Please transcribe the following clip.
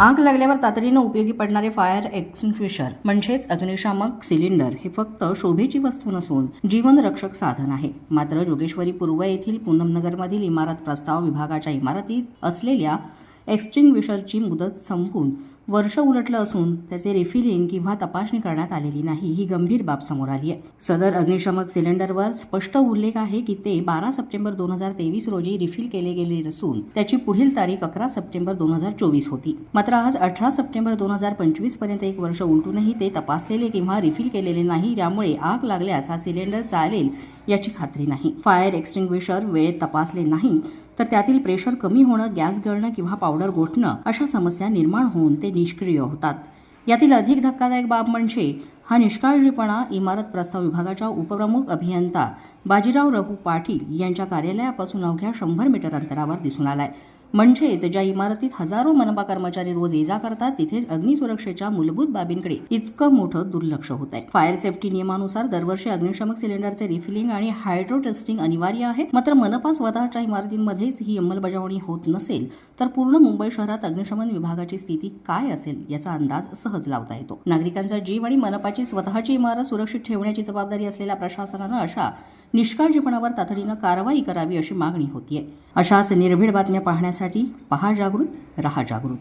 आग लागल्यावर तातडीनं उपयोगी पडणारे फायर एक्सटिंग्विशर म्हणजेच अग्निशामक सिलेंडर हे फक्त शोभेची वस्तू नसून जीवनरक्षक साधन आहे. मात्र जोगेश्वरी पूर्व येथील पूनमनगरमधील इमारत प्रस्ताव विभागाच्या इमारतीत असलेल्या एक्सटिंग्विशरची मुदत संपून वर्ष उलटलं असून त्याचे रिफिलिंग किंवा तपासणी करण्यात आलेली नाही ही गंभीर बाब समोर आली आहे. सदर अग्निशमक सिलेंडरवर स्पष्ट उल्लेख आहे की ते बारा सप्टेंबर दोन हजार तेवीस रोजी रिफिल केले गेले नसून त्याची पुढील तारीख अकरा सप्टेंबर दोन हजार चोवीस होती. मात्र आज अठरा सप्टेंबर दोन हजार पंचवीसपर्यंत एक वर्ष उलटूनही ते तपासलेले किंवा रिफिल केलेले नाही त्यामुळे आग लागल्यास हा सिलेंडर चालेल याची खात्री नाही. फायर एक्स्टिंग्विशर वेळेत तपासले नाही तर त्यातील प्रेशर कमी होणं गॅस गळणं किंवा पावडर गोठणं अशा समस्या निर्माण होऊन ते निष्क्रिय होतात. यातील अधिक धक्कादायक बाब म्हणजे हा निष्काळजीपणा इमारत प्रस्ताव विभागाच्या उपप्रमुख अभियंता बाजीराव रघु पाटील यांच्या कार्यालयापासून अवघ्या शंभर मीटर अंतरावर दिसून आलाय. म्हणजेच ज्या इमारतीत हजारो मनपा कर्मचारी रोज ये जा करतात तिथेच अग्निसुरक्षेच्या मूलभूत बाबींकडे इतकं मोठं दुर्लक्ष होत आहे. फायर सेफ्टी नियमानुसार दरवर्षी अग्निशमक सिलेंडरचे रिफिलिंग आणि हायड्रो टेस्टिंग अनिवार्य आहे. मात्र मनपा स्वतःच्या इमारतींमध्येच ही अंमलबजावणी होत नसेल तर पूर्ण मुंबई शहरात अग्निशमन विभागाची स्थिती काय असेल याचा अंदाज सहज लावता येतो. नागरिकांचा जीव आणि मनपाची स्वतःची इमारत सुरक्षित ठेवण्याची जबाबदारी असलेल्या प्रशासनानं अशा निष्काळजीपणावर तातडीनं कारवाई करावी अशी मागणी होतीये. अशाच निर्भीड बातम्या पाहण्यासाठी पहा जागृत रहा जागृत.